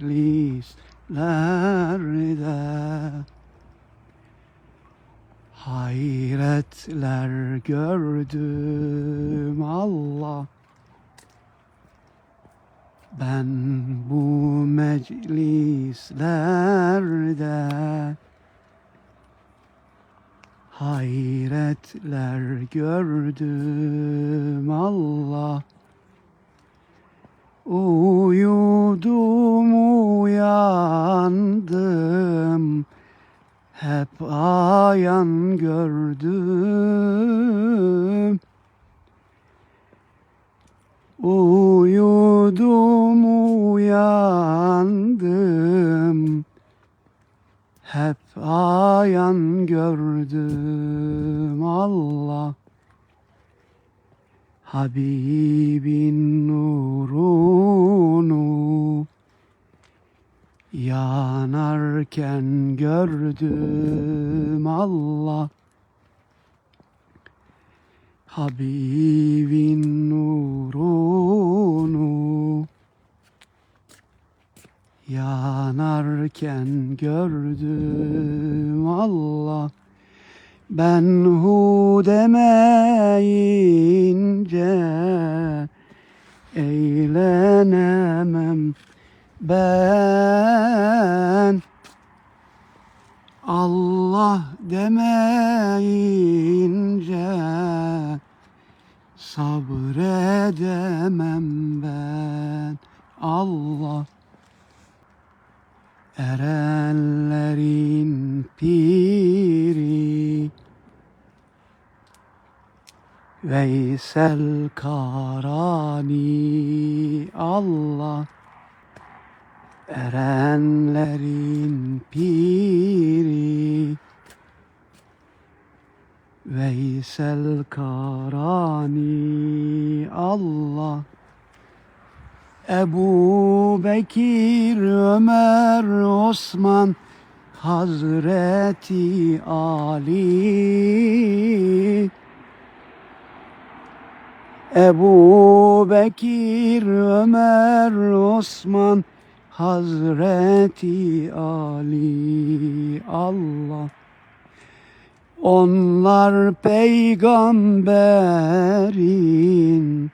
meclislerde Hayretler gördüm Allah. Ben bu meclislerde Hayretler gördüm Allah Uyudum uyandım. Hep ayan gördüm. Uyudum uyandım. Hep ayan gördüm Allah. Habibin nurunu yanarken gördüm Allah. Habibin nurunu. Yanarken gördüm Allah. Ben hu demeyince eğlenemem ben Allah demeyince sabredemem ben. Allah erenlerin piri Veysel Karani. Allah Erenlerin piri Veysel Karani Allah. Ebu Bekir, Ömer, Osman, Hazreti Ali. Ebu Bekir, Ömer, Osman, Hazreti Ali. Allah Onlar peygamberin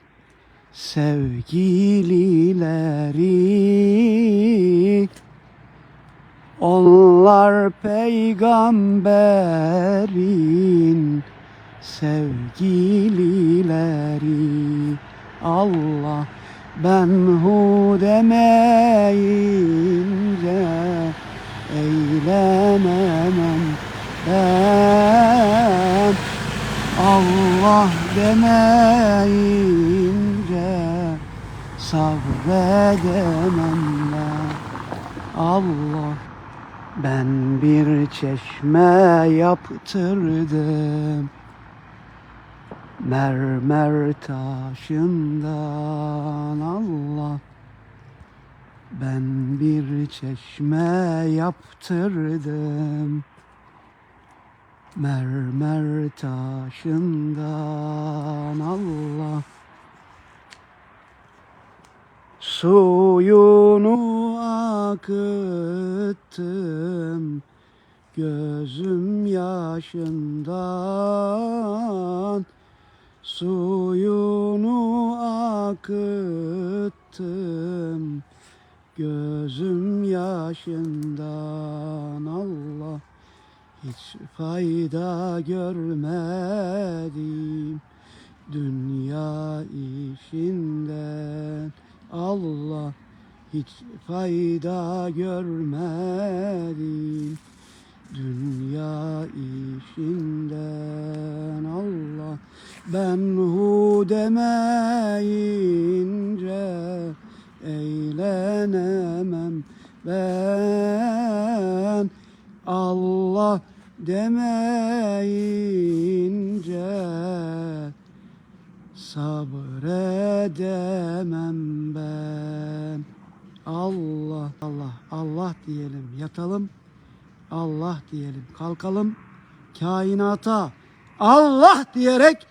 sevgilileri. Onlar peygamberin sevgilileri. Allah ben hu demeyince eğlenemem ben Allah demeyince sabredemem ben. Allah ben bir çeşme yaptırdım. Mermer taşından Allah Ben bir çeşme yaptırdım Mermer taşından Allah. Suyunu akıttım Gözüm yaşından. Suyunu akıttım Gözüm yaşından Allah Hiç fayda görmedim Dünya işinden. Allah Hiç fayda görmedim Dünya işinden. Allah ben hu demeyince eğlenemem ben Allah demeyince sabredemem ben. Allah Allah Allah diyelim yatalım. Allah diyelim kalkalım. Kainata Allah diyerek